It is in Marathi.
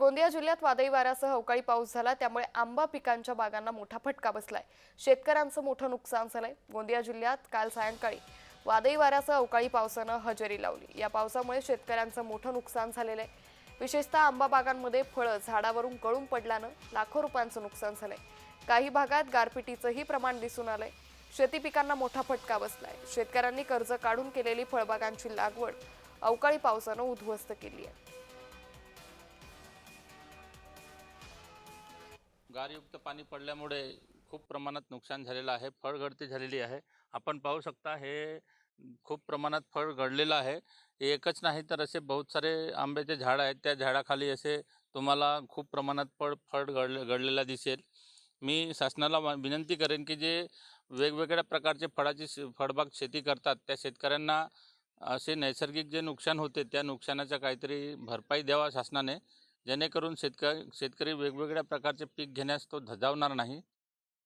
गोंदिया जिल्ह्यात वादळी वाऱ्यासह अवकाळी पाऊस झाला. त्यामुळे आंबा पिकांच्या बागांना मोठा फटका बसलाय. शेतकऱ्यांचं मोठं नुकसान झालंय. गोंदिया जिल्ह्यात काल सायंकाळी वादळी वाऱ्यासह अवकाळी पावसानं हजेरी लावली. या पावसामुळे शेतकऱ्यांचं मोठं नुकसान झालेलं आहे विशेषतः आंबा बागांमध्ये फळं झाडावरून गळून पडल्यानं लाखो रुपयांचं नुकसान झालंय. काही भागात गारपिटीचंही प्रमाण दिसून आलंय. शेती पिकांना मोठा फटका बसलाय. शेतकऱ्यांनी कर्ज काढून केलेली फळबागांची लागवड अवकाळी पावसानं उद्ध्वस्त केली आहे. गारयुक्त पाणी पडल्यामुळे खूप प्रमाणात नुकसान झालेलं आहे फळगळती झालेली आहे. आपण पाहू शकता हे खूप प्रमाणात फळ गळलेलं आहे. एकच नाही तर असे बहुत सारे आंब्याचे झाड आहेत त्या झाडाखाली असे तुम्हाला खूप प्रमाणात फळ फळ गळ गळलेला दिसेल. मी शासनाला विनंती करेन की जे वेगवेगळ्या प्रकारचे फळाची शे- फळबाग शेती करतात त्या शेतकऱ्यांना असे नैसर्गिक जे नुकसान होते त्या नुकसानाचा काहीतरी भरपाई द्यावा शासनाने. जेणेकरून शेतक शेतकरी वेगवेगळ्या प्रकारचे पीक घेण्यास तो धजावणार नाही.